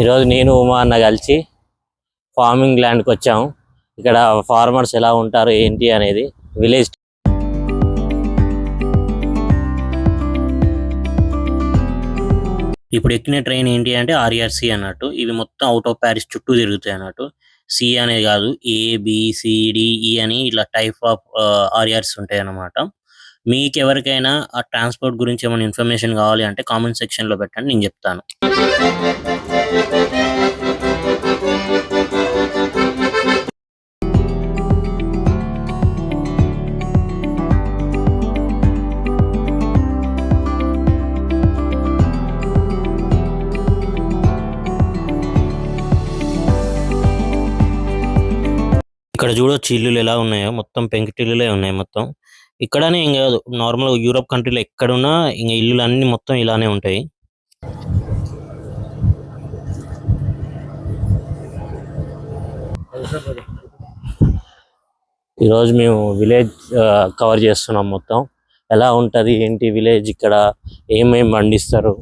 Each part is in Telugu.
ఈరోజు నేను ఉమా అన్న కలిసి ఫార్మింగ్ ల్యాండ్కి వచ్చాము. ఇక్కడ ఫార్మర్స్ ఎలా ఉంటారు ఏంటి అనేది విలేజ్ ఇప్పుడు ఎక్కిన ట్రైన్ ఏంటి అంటే ఆర్ఆర్సి అన్నట్టు. ఇవి మొత్తం అవుట్ ఆఫ్ ప్యారిస్ చుట్టూ తిరుగుతాయి అన్నట్టు. సి అనేది కాదు ఏ బిసిడిఈ e అని ఇట్లా టైప్ ఆఫ్ ఆర్ఆర్స్ ఉంటాయి అన్నమాట. మీకు ఎవరికైనా ఆ ట్రాన్స్పోర్ట్ గురించి ఏమైనా ఇన్ఫర్మేషన్ కావాలి అంటే కామెంట్ సెక్షన్లో పెట్టండి నేను చెప్తాను. ఇక్కడ చూడొచ్చు ఇల్లులు ఎలా ఉన్నాయో మొత్తం పెంకుటిల్లులే ఉన్నాయి మొత్తం. ఇక్కడనే ఇంకా నార్మల్ యూరోప్ కంట్రీలో ఎక్కడున్నా ఇంకా ఇల్లులు అన్ని మొత్తం ఇలానే ఉంటాయి. ఈరోజు మేము విలేజ్ కవర్ చేస్తున్నాం మొత్తం. ఎలా ఉంటుంది ఏంటి విలేజ్ ఇక్కడ ఏమేమి పండిస్తారు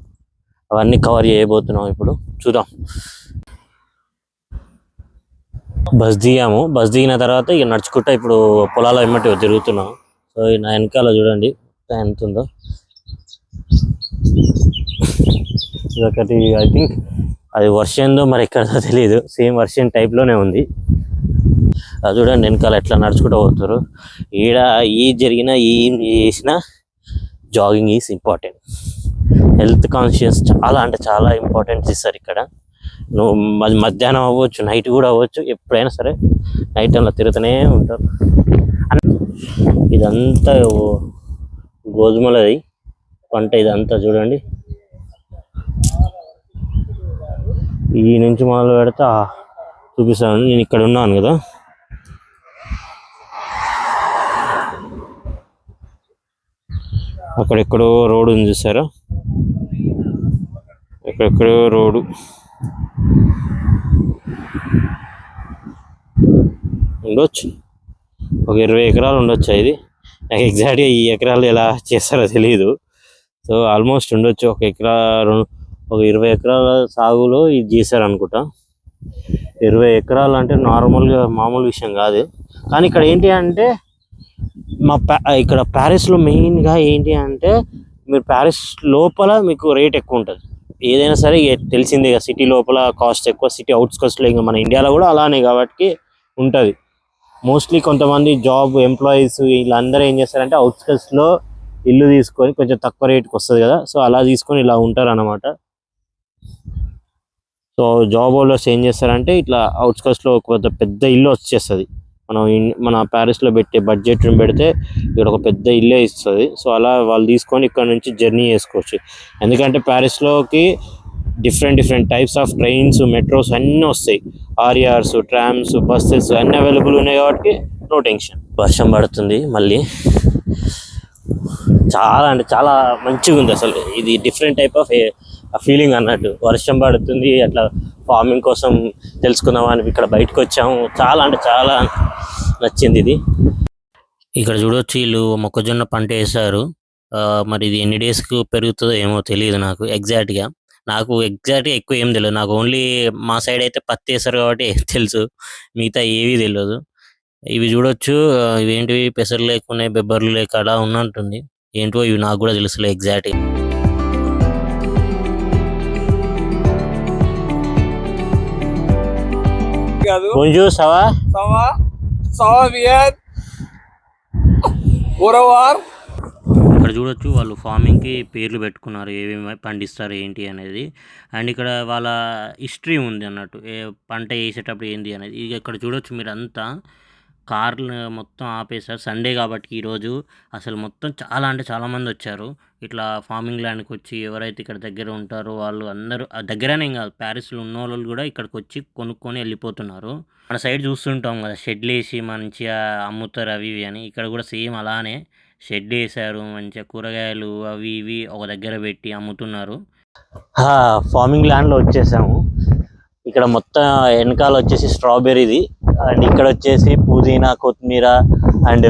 అవన్నీ కవర్ చేయబోతున్నాం ఇప్పుడు. చూద్దాం. బస్ దిగాము. బస్ దిగిన తర్వాత ఇక నడుచుకుంటా ఇప్పుడు పొలాల వెంబటి తిరుగుతున్నాం. సో నా వెనకాల చూడండి ఎంత ఉందో. ఇదొకటి ఐ థింక్ అది వర్షందో మరి ఎక్కడదో తెలియదు సేమ్ వర్షన్ టైప్లోనే లోనే ఉంది. అది చూడండి వెనకాల ఎట్లా నడుచుకుంటూ పోతారు ఈడ ఈ జరిగిన ఈ చేసిన jogging is important health conscious చాలా అంటే చాలా ఇంపార్టెంట్ ఇస్తారు ఇక్కడ. నువ్వు అది మధ్యాహ్నం అవ్వచ్చు నైట్ కూడా అవ్వచ్చు ఎప్పుడైనా సరే నైట్ టైంలో తిరుగుతూనే ఉంటారు. ఇదంతా గోధుమలది. పంట ఇదంతా చూడండి. ఈ నుంచి మొదలు పెడితే చూపిస్తాను. నేను ఇక్కడ ఉన్నాను కదా. అక్కడెక్కడో రోడ్డు ఉంది చూసారా? ఎక్కడెక్కడో రోడ్డు ఉండొచ్చు. ఒక ఇరవై ఎకరాలు ఉండొచ్చు ఇది. నాకు ఎగ్జాక్ట్గా ఈ ఎకరాలు ఎలా చేస్తారో తెలియదు సో ఆల్మోస్ట్ ఉండొచ్చు. ఒక ఎకరా రెండు ఒక ఇరవై ఎకరాల సాగులో ఇది చేశారు అనుకుంటా. ఇరవై ఎకరాలు అంటే నార్మల్గా మామూలు విషయం కాదు. కానీ ఇక్కడ ఏంటి అంటే మా ప్యా ఇక్కడ ప్యారిస్లో మెయిన్గా ఏంటి అంటే మీరు ప్యారిస్ లోపల మీకు రేట్ ఎక్కువ ఉంటుంది. ఏదైనా సరే తెలిసిందే కదా సిటీ లోపల కాస్ట్ ఎక్కువ సిటీ అవుట్స్కట్స్లో ఇంకా మన ఇండియాలో కూడా అలానే కాబట్టి ఉంటుంది. మోస్ట్లీ కొంతమంది జాబ్ ఎంప్లాయీస్ వీళ్ళందరూ ఏం చేస్తారంటే అవుట్స్కట్స్లో ఇల్లు తీసుకొని కొంచెం తక్కువ రేట్కి వస్తుంది కదా. సో అలా తీసుకొని ఇలా ఉంటారు అన్నమాట సో జాబ్ హోల్డర్స్ ఏం చేస్తారంటే ఇట్లా అవుట్స్కట్స్లో ఒక పెద్ద పెద్ద ఇల్లు వచ్చేస్తుంది. మనం మన ప్యారిస్లో పెట్టే బడ్జెట్ పెడితే ఇక్కడ ఒక పెద్ద ఇల్లే ఇస్తుంది. సో అలా వాళ్ళు తీసుకొని ఇక్కడ నుంచి జర్నీ చేసుకోవచ్చు. ఎందుకంటే ప్యారిస్లోకి different different types of trains metros అన్నీ వస్తాయి. ఆర్ఆర్స్ ట్రామ్స్ బస్సెస్ అన్నీ అవైలబుల్ ఉన్నాయి కాబట్టి నో టెన్షన్ వర్షం పడుతుంది మళ్ళీ. చాలా అంటే చాలా మంచిగా ఉంది అసలు. ఇది different type of a feeling అన్నట్టు. వర్షం పడుతుంది అట్లా ఫార్మింగ్ కోసం తెలుసుకుందామని ఇక్కడ బయటకు వచ్చాము. చాలా అంటే చాలా నచ్చింది ఇది. ఇక్కడ చూడొచ్చు వీళ్ళు మొక్కజొన్న పంట వేశారు. ఆ, మరి ఇది ఎన్ని డేస్కి పెరుగుతుందో ఏమో తెలియదు నాకు ఎగ్జాక్ట్గా గా. నాకు ఎగ్జాక్ట్గా ఎక్కువ ఏం తెలియదు. నాకు ఓన్లీ మా సైడ్ అయితే పత్తి వేస్తారు కాబట్టి తెలుసు. మిగతా ఏవి తెలియదు. ఇవి చూడొచ్చు. ఇవేంటివి పెసలు లేకున్నాయి బెబ్బర్లు లేక అలా ఉన్నట్టుంది. ఏంటో ఇవి నాకు కూడా తెలుసులే ఎగ్జాక్ట్ Obrigado. కొంచెం సవా Sama. Sama bien. Urawar. ఇక్కడ చూడొచ్చు వాళ్ళు ఫార్మింగ్కి పేర్లు పెట్టుకున్నారు ఏమేమి పండిస్తారు ఏంటి అనేది అండ్ ఇక్కడ వాళ్ళ హిస్టరీ ఉంది అన్నట్టు ఏ పంట వేసేటప్పుడు ఏంటి అనేది ఇక ఇక్కడ చూడొచ్చు మీరు అంతా కార్లు మొత్తం ఆపేశారు. సండే కాబట్టి ఈరోజు అసలు మొత్తం చాలా అంటే చాలామంది వచ్చారు. ఇట్లా ఫార్మింగ్ ల్యాండ్కి వచ్చి ఎవరైతే ఇక్కడ దగ్గర ఉంటారో వాళ్ళు అందరూ దగ్గరనే కాదు ప్యారిస్లో ఉన్న వాళ్ళు కూడా ఇక్కడికి వచ్చి కొనుక్కొని వెళ్ళిపోతున్నారు. మన సైడ్ చూస్తుంటాం కదా షెడ్లు వేసి మంచిగా అమ్ముతారు అవి ఇవి అని. ఇక్కడ కూడా సేమ్ అలానే షెడ్ వేశారు మంచిగా కూరగాయలు అవి ఇవి ఒక దగ్గర పెట్టి అమ్ముతున్నారు. ఫార్మింగ్ ల్యాండ్లో వచ్చేసాము. ఇక్కడ మొత్తం వెనకాల వచ్చేసి స్ట్రాబెర్రీది అండ్ ఇక్కడ వచ్చేసి పుదీనా కొత్తిమీర అండ్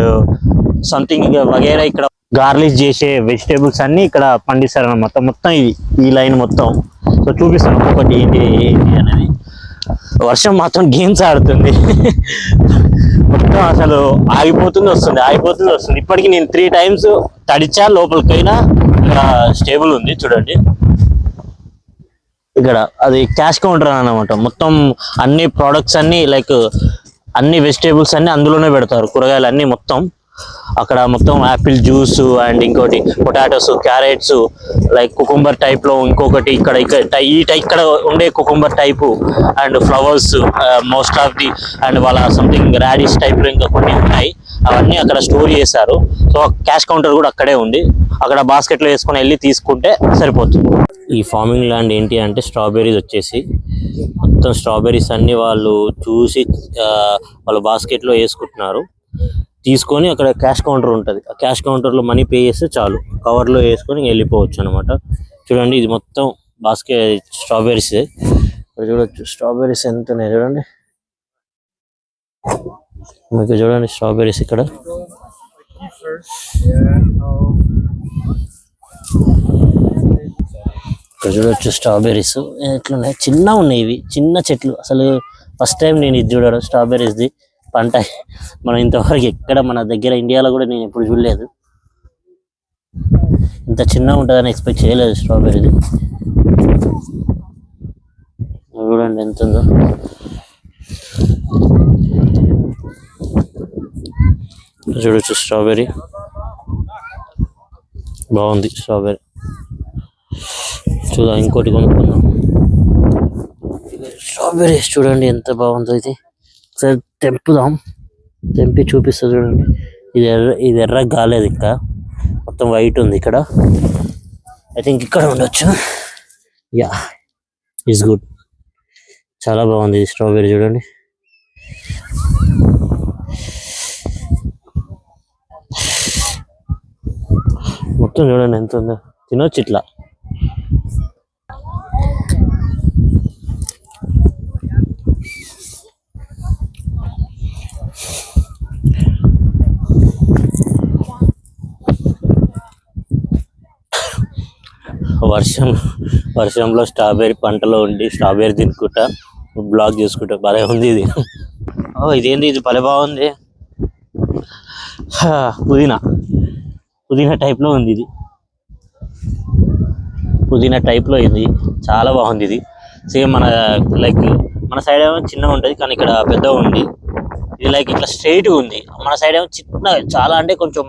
సంథింగ్ వగేరా ఇక్కడ గార్లిష్ చేసే వెజిటేబుల్స్ అన్ని ఇక్కడ పండిస్తారు అన్నమాట మొత్తం ఇది ఈ లైన్ మొత్తం. సో చూపిస్తాను ఒక్కొక్కటి ఏంటి ఏంటి అనేది. వర్షం మాత్రం గేమ్స్ ఆడుతుంది. మొత్తం అసలు ఆగిపోతుంది వస్తుంది ఆగిపోతుంది వస్తుంది. ఇప్పటికి నేను త్రీ టైమ్స్ తడిచా లోపలికైనా స్టేబుల్ ఉంది చూడండి. ఇక్కడ అది క్యాష్ కౌంటర్ అన్నమాట. మొత్తం అన్ని ప్రోడక్ట్స్ అన్ని లైక్ అన్ని వెజిటేబుల్స్ అన్ని అందులోనే పెడతారు. కూరగాయలు అన్ని మొత్తం. అక్కడ మొత్తం యాపిల్ జ్యూస్ అండ్ ఇంకోటి పొటాటోస్ క్యారెట్స్ లైక్ కుకుంబర్ టైప్లో ఇంకొకటి ఇక్కడ ఇక్కడ ఈ టై ఇక్కడ ఉండే cucumber type and flowers most of the and వాళ్ళ సంథింగ్ రాడిష్ టైప్లో ఇంకా కొన్ని ఉన్నాయి అవన్నీ అక్కడ స్టోర్ చేశారు. సో క్యాష్ కౌంటర్ కూడా అక్కడే ఉంది. అక్కడ బాస్కెట్లో వేసుకొని వెళ్ళి తీసుకుంటే సరిపోతుంది. ఈ ఫార్మింగ్ ల్యాండ్ ఏంటి అంటే స్ట్రాబెర్రీస్ వచ్చేసి. మొత్తం స్ట్రాబెర్రీస్ అన్ని వాళ్ళు చూసి వాళ్ళు వాళ్ళ బాస్కెట్లో వేసుకుంటున్నారు. తీసుకొని అక్కడ క్యాష్ కౌంటర్ ఉంటుంది. ఆ క్యాష్ కౌంటర్లో మనీ పే చేస్తే చాలు. కవర్లో వేసుకొని వెళ్ళిపోవచ్చు అనమాట చూడండి ఇది మొత్తం బాస్కెట్ స్ట్రాబెర్రీస్ ఇక్కడ చూడొచ్చు స్ట్రాబెర్రీస్ ఎంత ఉన్నాయి చూడండి. మీకు చూడండి స్ట్రాబెర్రీస్ ఇక్కడ. ఇక్కడ చూడొచ్చు స్ట్రాబెర్రీస్. ఎట్లున్నాయి? చిన్న ఉన్నాయి ఇవి. చిన్న చెట్లు. అసలు ఫస్ట్ టైం నేను ఇది చూడడం స్ట్రాబెర్రీస్ది. పంట మనం ఇంతవరకు ఎక్కడ మన దగ్గర ఇండియాలో కూడా నేను ఎప్పుడు చూడలేదు. ఇంత చిన్న ఉంటుందని ఎక్స్పెక్ట్ చేయలేదు స్ట్రాబెర్రీది చూడండి ఎంత ఉందో. చూడొచ్చు స్ట్రాబెర్రీ. బాగుంది స్ట్రాబెర్రీ. చూద్దాం ఇంకోటి కొనుక్కుందాం. స్ట్రాబెర్రీస్ చూడండి ఎంత బాగుందో ఇది. ఒకసారి తెంపుదాం. తెంపి చూపిస్తా చూడండి. ఇది ఎర్ర ఇది ఎర్ర కాలేదు ఇంకా మొత్తం వైట్ ఉంది ఇక్కడ. ఐ థింక్ ఇక్కడ ఉండొచ్చు. యా ఈస్ గుడ్ చాలా బాగుంది స్ట్రాబెరీ స్ట్రాబెర్రీ చూడండి. మొత్తం చూడండి ఎంత ఉందో. తినొచ్చు ఇట్లా. వర్షం వర్షంలో స్ట్రాబెర్రీ పంటలో ఉండి స్ట్రాబెర్రీ తినుకుంటా బ్లాక్ చేసుకుంటా. భలే ఉంది ఇది. ఓ ఇదేంది? ఇది భలే బాగుంది. పుదీనా. పుదీనా టైప్లో లో ఉంది ఇది. పుదీనా టైప్లో లో ఇది. చాలా బాగుంది ఇది. సేమ్ మన లైక్ మన సైడ్ ఏమో చిన్నగా ఉంటుంది కానీ ఇక్కడ పెద్దగా ఉంది. ఇది లైక్ ఇట్లా స్ట్రైట్గా ఉంది. మన సైడ్ ఏమో చిన్న చాలా అంటే కొంచెం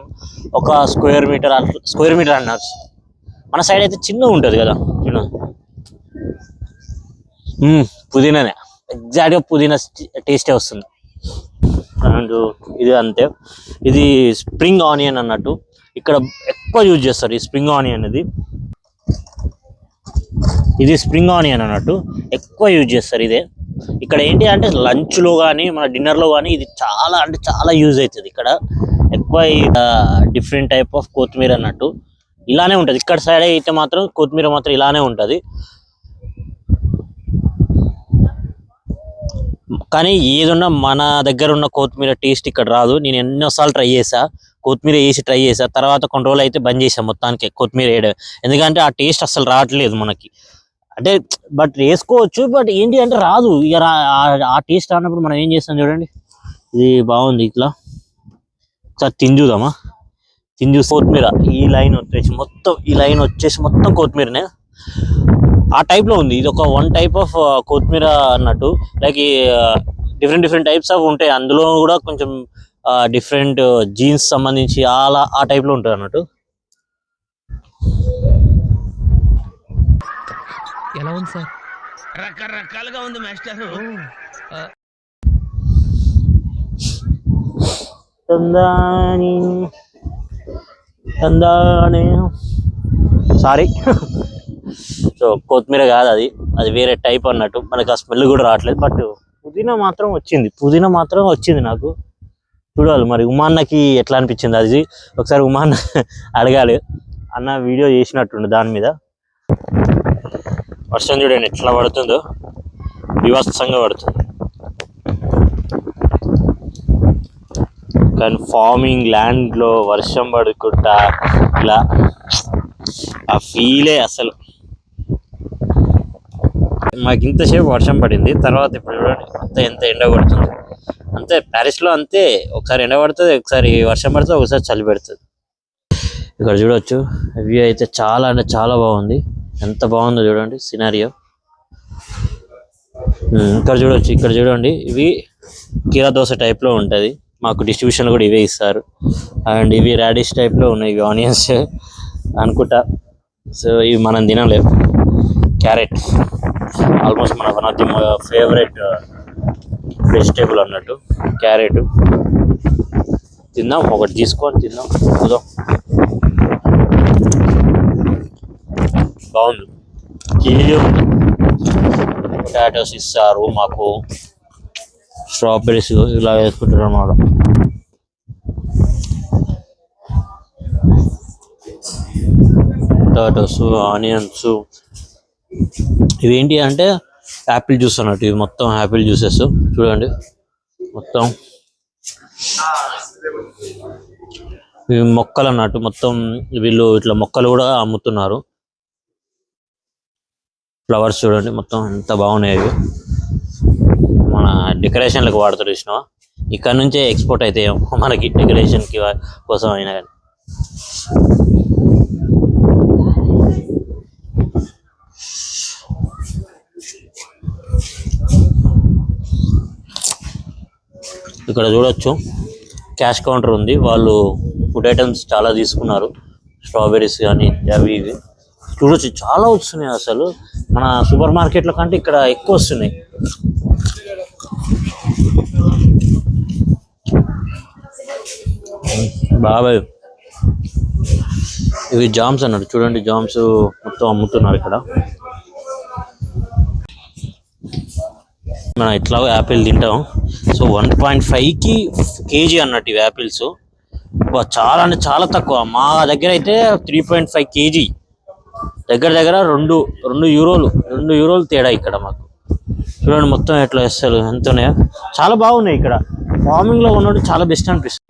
ఒక స్క్వేర్ మీటర్ స్క్వేర్ మీటర్ అన్నారు. మన సైడ్ అయితే చిన్నగా ఉంటుంది కదా చూడ పుదీనానే. ఎగ్జాక్ట్గా పుదీనా టేస్టే వస్తుంది. అండ్ ఇది అంతే. ఇది స్ప్రింగ్ ఆనియన్ అన్నట్టు. ఇక్కడ ఎక్కువ యూజ్ చేస్తారు ఈ స్ప్రింగ్ ఆనియన్ ఇది ఇది స్ప్రింగ్ ఆనియన్ అన్నట్టు. ఎక్కువ యూజ్ చేస్తారు ఇదే. ఇక్కడ ఏంటి అంటే లంచ్లో కానీ మన డిన్నర్లో కానీ ఇది చాలా అంటే చాలా యూజ్ అవుతుంది ఇక్కడ. ఎక్కువ డిఫరెంట్ టైప్ ఆఫ్ కొత్తిమీర అన్నట్టు. ఇలానే ఉంటది. ఇక్కడ సైడ్ అయితే మాత్రం కొత్తిమీర మాత్రం ఇలానే ఉంటది. కానీ ఏదున్నా మన దగ్గర ఉన్న కొత్తిమీర టేస్ట్ ఇక్కడ రాదు. నేను ఎన్నోసార్లు ట్రై చేసా కొత్తిమీర వేసి ట్రై చేసా తర్వాత కొన్ని రోజులు అయితే బంద్ చేసాం మొత్తానికి కొత్తిమీర వేయడం. ఎందుకంటే ఆ టేస్ట్ అసలు రావట్లేదు మనకి. అంటే బట్ వేసుకోవచ్చు బట్ ఏంటి అంటే రాదు. ఇక ఆ- ఆ టేస్ట్ రానప్పుడు మనం ఏం చేస్తాం చూడండి. ఇది బాగుంది ఇట్లా. ఒకసారి తిని చూద్దామా తిని చూసి కొత్తిమీర ఈ లైన్ వచ్చేసి మొత్తం ఈ లైన్ వచ్చేసి మొత్తం కొత్తిమీరనే. ఆ type లో ఉంది. ఇది ఒక వన్ టైప్ ఆఫ్ కొత్తిమీర అన్నట్టు. Like different different types of ఉంటాయి. అందులో కూడా కొంచెం డిఫరెంట్ జీన్స్ సంబంధించి అలా ఆ type లో ఉంటుంది అన్నట్టు. ఎలా ఉంది సార్? రకరకాలుగా ఉంది మాస్టర్. తందాని తందాని సారీ సో కొత్తిమీర కాదు అది. అది వేరే టైప్ అన్నట్టు. మనకి ఆ స్మెల్ కూడా రావట్లేదు బట్ పుదీనా మాత్రం వచ్చింది. పుదీనా మాత్రం వచ్చింది నాకు. చూడాలి మరి. ఉమాన్నకి ఎట్లా అనిపించింది అది? ఒకసారి ఉమాన్న అడగాలి. అన్న వీడియో చేసినట్టుండు దాని మీద. వర్షం చూడండి ఎట్లా పడుతుందో. వివత్సంగా పడుతుంది. కానీ ఫార్మింగ్ ల్యాండ్లో వర్షం పడుకుంటా ఇలా ఆ ఫీలే అసలు. మాకు ఇంతసేపు వర్షం పడింది తర్వాత ఇప్పుడు చూడండి అంత ఎంత ఎండ పడుతుంది అంతే ప్యారిస్లో అంతే ఒకసారి ఎండ పడుతుంది ఒకసారి వర్షం పడుతుంది ఒకసారి చలి పెడుతుంది. ఇక్కడ చూడొచ్చు వ్యూ అయితే చాలా అంటే చాలా బాగుంది. ఎంత బాగుందో చూడండి సినారియో ఇక్కడ చూడొచ్చు ఇక్కడ చూడండి ఇవి కీరా దోశ టైప్లో ఉంటుంది. మాకు డిస్ట్రిబ్యూషన్ కూడా ఇవే ఇస్తారు. అండ్ ఇవి రాడిష్ టైప్లో ఉన్నాయి ఇవి ఆనియన్స్ అనుకుంటా. సో ఇవి మనం తినలేము క్యారెట్ ఆల్మోస్ట్ మన one of the favourite vegetable అన్నట్టు. క్యారెట్ తిందాం ఒకటి తీసుకొని తిందాం. చూద్దాం బాగుంది. కేజీ పొటాటోస్ ఇస్తారు మాకు. స్ట్రాబెరీస్ ఇలా వేసుకుంటారు అన్నమాట. పొటాటోస్ ఆనియన్స్ ఇవేంటి అంటే యాపిల్ జ్యూస్ అన్నట్టు ఇవి మొత్తం యాపిల్ జ్యూసెస్. చూడండి మొత్తం. ఇవి మొక్కలు అన్నట్టు మొత్తం వీళ్ళు ఇట్లా మొక్కలు కూడా అమ్ముతున్నారు. ఫ్లవర్స్ చూడండి మొత్తం ఎంత బాగున్నాయి డెకరేషన్లకు వాడతారు చూసినావా ఇక్కడ నుంచే ఎక్స్పోర్ట్ అయితే మనకి డెకరేషన్కి కోసం అయినా కానీ. ఇక్కడ చూడొచ్చు. క్యాష్ కౌంటర్ ఉంది. వాళ్ళు ఫుడ్ ఐటమ్స్ చాలా తీసుకున్నారు. స్ట్రాబెర్రీస్ కానీ అవి ఇవి. చూడొచ్చు. చాలా వస్తున్నాయి అసలు. మన సూపర్ మార్కెట్లో కంటే ఇక్కడ ఎక్కువ వస్తున్నాయి. బాబాయ్. ఇవి జామ్స్ అన్నాడు. చూడండి జామ్స్ మొత్తం అమ్ముతున్నారు ఇక్కడ. మనం ఎట్లాగో యాపిల్ తింటాం. సో వన్ పాయింట్ ఫైవ్కి కేజీ అన్నట్టు ఇవి యాపిల్స్. చాలా అంటే చాలా తక్కువ. మా దగ్గర అయితే త్రీ పాయింట్ ఫైవ్ కేజీ. దగ్గర దగ్గర రెండు రెండు యూరోలు రెండు యూరోలు తేడా ఇక్కడ మాకు. చూడండి మొత్తం ఎట్లా వేస్తారు ఎంత ఉన్నాయో. చాలా బాగున్నాయి ఇక్కడ. ఫార్మింగ్లో ఉన్నట్టు చాలా బెస్ట్ అనిపిస్తుంది.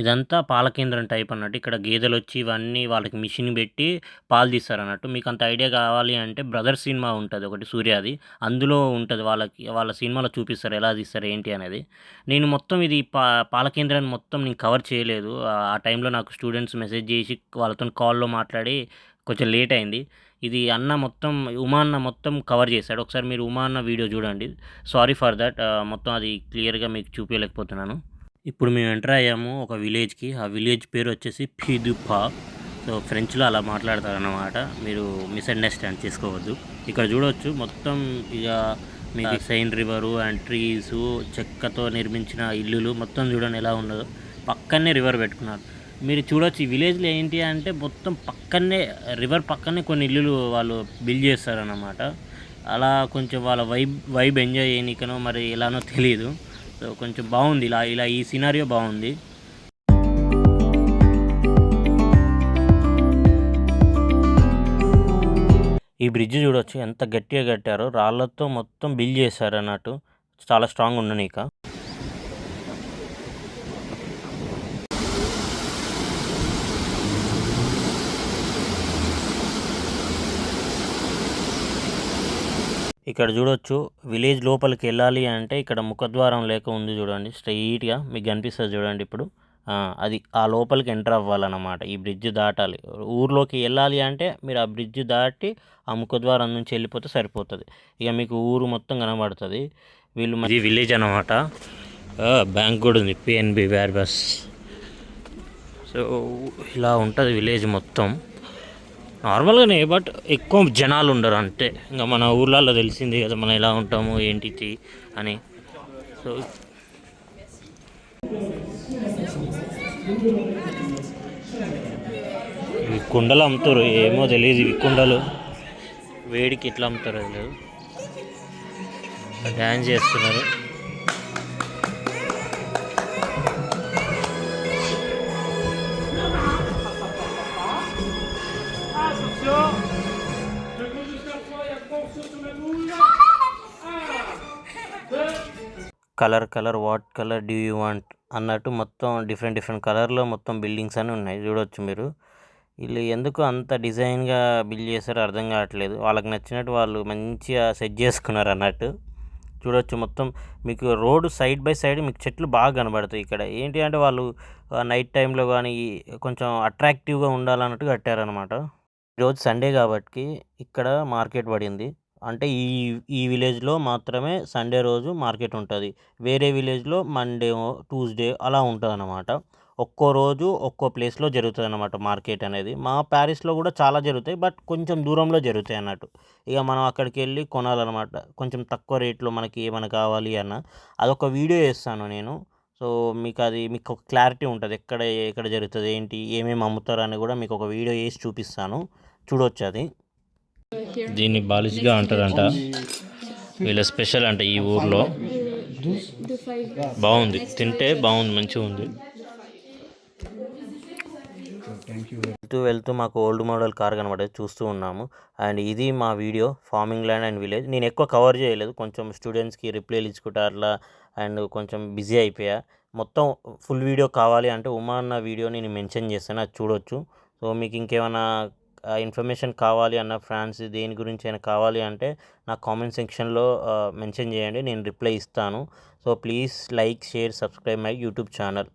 ఇదంతా పాల కేంద్రం టైప్ అన్నట్టు ఇక్కడ గేదెలు వచ్చి ఇవన్నీ వాళ్ళకి మిషన్ పెట్టి పాలు తీస్తారు అన్నట్టు. మీకు అంత ఐడియా కావాలి అంటే బ్రదర్ సినిమా ఉంటుంది ఒకటి సూర్యాది. అందులో ఉంటుంది వాళ్ళకి వాళ్ళ సినిమాలో చూపిస్తారు ఎలా తీస్తారు ఏంటి అనేది. నేను మొత్తం ఇది పా పాల కేంద్రాన్ని మొత్తం నేను కవర్ చేయలేదు. ఆ- ఆ టైంలో నాకు స్టూడెంట్స్ మెసేజ్ చేసి వాళ్ళతో కాల్లో మాట్లాడి కొంచెం లేట్ అయింది. ఇది అన్న మొత్తం ఉమా అన్న మొత్తం కవర్ చేశాడు. ఒకసారి మీరు ఉమా అన్న వీడియో చూడండి. సారీ ఫర్ దట్ మొత్తం అది క్లియర్గా మీకు చూపించలేకపోతున్నాను. ఇప్పుడు మేము ఎంటర్ అయ్యాము ఒక విలేజ్కి ఆ విలేజ్ పేరు వచ్చేసి ఫిదుపా సో ఫ్రెంచ్లో అలా మాట్లాడతారన్నమాట. మీరు మిస్అండర్స్టాండ్ చేసుకోవద్దు. ఇక్కడ చూడవచ్చు మొత్తం ఇక మీకు సైన్ రివరు అండ్ ట్రీస్ చెక్కతో నిర్మించిన ఇల్లులు మొత్తం చూడండి ఎలా ఉన్నదో. పక్కనే రివర్ పెట్టుకున్నారు. మీరు చూడొచ్చు. ఈ విలేజ్లో ఏంటి అంటే మొత్తం పక్కనే రివర్ పక్కనే కొన్ని ఇల్లులు వాళ్ళు బిల్డ్ చేస్తారన్నమాట. అలా కొంచెం వాళ్ళ వైబ్ వైబ్ ఎంజాయ్ చేయనీకనో మరి ఎలానో తెలియదు సో కొంచెం బాగుంది. ఇలా ఇలా ఈ సినారియో బాగుంది. ఈ బ్రిడ్జ్ చూడొచ్చు. ఎంత గట్టిగా కట్టారో. రాళ్ళతో మొత్తం బిల్డ్ చేశారు అన్నట్టు చాలా స్ట్రాంగ్ ఉండనీక ఇక్కడ చూడొచ్చు. విలేజ్ లోపలికి వెళ్ళాలి అంటే ఇక్కడ ముఖద్వారం లేక ఉంది చూడండి. స్ట్రైట్గా మీకు కనిపిస్తుంది చూడండి ఇప్పుడు. అది ఆ లోపలికి ఎంటర్ అవ్వాలన్నమాట. ఈ బ్రిడ్జ్ దాటాలి. ఊర్లోకి వెళ్ళాలి అంటే మీరు ఆ బ్రిడ్జ్ దాటి ఆ ముఖద్వారం నుంచి వెళ్ళిపోతే సరిపోతుంది. ఇక మీకు ఊరు మొత్తం కనబడుతుంది. వీళ్ళు మంచి విలేజ్ అనమాట బ్యాంక్ కూడా ఉంది. పిఎన్బి వేర్ బస్ సో ఇలా ఉంటుంది విలేజ్ మొత్తం. నార్మల్గానే బట్ ఎక్కువ జనాలు ఉండరు అంతే. ఇంకా మన ఊర్లలో తెలిసింది కదా మనం ఎలా ఉంటాము ఏంటి అని. సో ఇవి కుండలు అమ్ముతారు ఏమో తెలియదు ఇవి కుండలు. వేడికి ఎట్లా అమ్ముతారో తెలియదు. డ్యాన్స్ చేస్తున్నారు. Colour colour what colour do you want అన్నట్టు మొత్తం డిఫరెంట్ డిఫరెంట్ కలర్లో మొత్తం బిల్డింగ్స్ అని ఉన్నాయి. చూడొచ్చు మీరు. వీళ్ళు ఎందుకు అంత డిజైన్గా బిల్డ్ చేశారో అర్థం కావట్లేదు. వాళ్ళకి నచ్చినట్టు వాళ్ళు మంచిగా సెట్ చేసుకున్నారు అన్నట్టు. చూడొచ్చు మొత్తం. మీకు రోడ్డు సైడ్ బై సైడ్ మీకు చెట్లు బాగా కనబడతాయి ఇక్కడ. ఏంటి అంటే వాళ్ళు నైట్ టైంలో కానీ కొంచెం అట్రాక్టివ్గా ఉండాలన్నట్టు కట్టారనమాట ఈరోజు సండే కాబట్టి ఇక్కడ మార్కెట్ పడింది. అంటే ఈ ఈ విలేజ్లో మాత్రమే సండే రోజు మార్కెట్ ఉంటుంది. వేరే విలేజ్లో మండే ట్యూస్డే అలా ఉంటుంది అనమాట ఒక్కో రోజు ఒక్కో ప్లేస్లో జరుగుతుంది అనమాట మార్కెట్ అనేది. మా ప్యారిస్లో కూడా చాలా జరుగుతాయి బట్ కొంచెం దూరంలో జరుగుతాయి అన్నట్టు. ఇక మనం అక్కడికి వెళ్ళి కొనాలన్నమాట. కొంచెం తక్కువ రేట్లో మనకి ఏమైనా కావాలి అన్న అదొక వీడియో వేస్తాను నేను. సో మీకు అది మీకు ఒక క్లారిటీ ఉంటుంది. ఎక్కడ ఎక్కడ జరుగుతుంది ఏంటి ఏమేమి అమ్ముతారు అని కూడా మీకు ఒక వీడియో వేసి చూపిస్తాను. చూడొచ్చు అది దీన్ని బాలిష్గా అంటారంట. వీళ్ళ స్పెషల్ అంట ఈ ఊర్లో. బాగుంది. తింటే బాగుంది. మంచిగా ఉంది. వెళ్తూ వెళ్తూ మాకు ఓల్డ్ మోడల్ కార్ కనబడేది చూస్తూ ఉన్నాము. అండ్ ఇది మా video farming land and village నేను ఎక్కువ కవర్ చేయలేదు. కొంచెం స్టూడెంట్స్కి రిప్లైలు ఇచ్చుకుంటా అట్లా అండ్ కొంచెం బిజీ అయిపోయా. మొత్తం ఫుల్ వీడియో కావాలి అంటే ఉమా అన్న వీడియో నేను మెన్షన్ చేస్తాను. అది చూడొచ్చు. సో మీకు ఇంకేమైనా ఇన్ఫర్మేషన్ కావాలి అన్న ఫ్రాన్స్ దేని గురించి అయినా కావాలి అంటే నా కామెంట్ సెక్షన్లో మెన్షన్ చేయండి నేను రిప్లై ఇస్తాను. So please like share subscribe my YouTube channel